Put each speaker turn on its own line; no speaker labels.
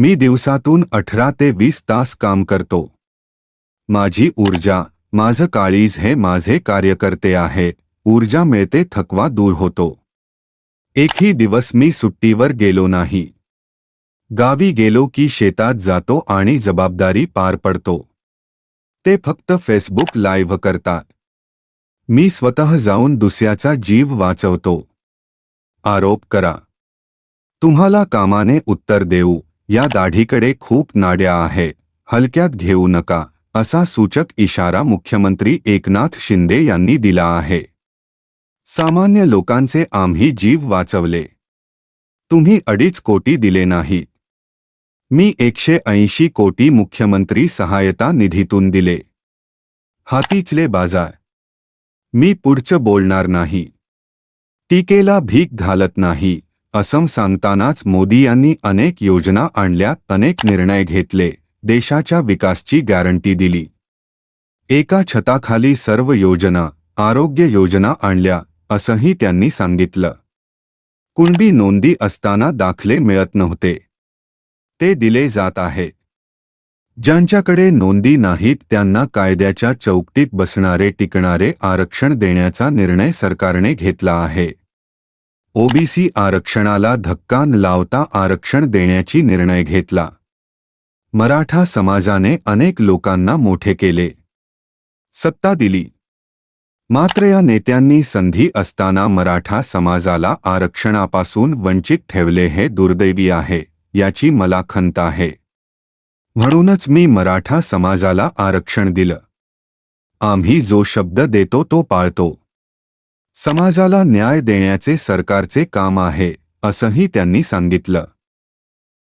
मी दिवसातून अठरा ते वीस तास काम करतो. माझी ऊर्जा माझं काळीज हे माझे कार्यकर्ते आहे ऊर्जा मिळते थकवा दूर होतो. एकही दिवस मी सुट्टीवर गेलो नाही. गावी गेलो की शेतात जातो आणि जबाबदारी पार पडतो. ते फक्त फेसबुक लाईव्ह करतात. मी स्वतः जाऊन दुसऱ्याचा जीव वाचवतो. आरोप करा. तुम्हाला कामाने उत्तर देऊ. या दाढीकडे खूप नाड्या आहे. हलक्यात घेऊ नका असा सूचक इशारा मुख्यमंत्री एकनाथ शिंदे यांनी दिला आहे. सामान्य लोकांचे आम्ही जीव वाचवले. तुम्ही अडीच कोटी दिले नाहीत मी एकशे ऐंशी कोटी मुख्यमंत्री सहायता निधीतून दिले. हातीचले बाजार. मी पुढचं बोलणार नाही. टीकेला भीक घालत नाही. असं सांगतानाच मोदी यांनी अनेक योजना आणल्या अनेक निर्णय घेतले. देशाच्या विकासची गॅरंटी दिली. एका छताखाली सर्व योजना आरोग्य योजना आणल्या असंही त्यांनी सांगितलं. कुणबी नोंदी असताना दाखले मिळत नव्हते. ते दिले जात आहेत ज्यांच्याकडे नोंदी नाहीत त्यांना कायद्याच्या चौकटीत बसणारे टिकणारे आरक्षण देण्याचा निर्णय सरकारने घेतला आहे. ओबीसी आरक्षणाला धक्का न लावता आरक्षण देण्याची निर्णय घेतला. मराठा समाजाने अनेक लोकांना मोठे केले. सत्ता दिली. मात्र या नेत्यांनी संधी असताना मराठा समाजाला आरक्षणापासून वंचित ठेवले हे दुर्दैवी आहे याची मला खंत आहे. म्हणूनच मी मराठा समाजाला आरक्षण दिलं. आम्ही जो शब्द देतो तो पाळतो. समाजाला न्याय देण्याचे सरकारचे काम आहे असंही त्यांनी सांगितलं.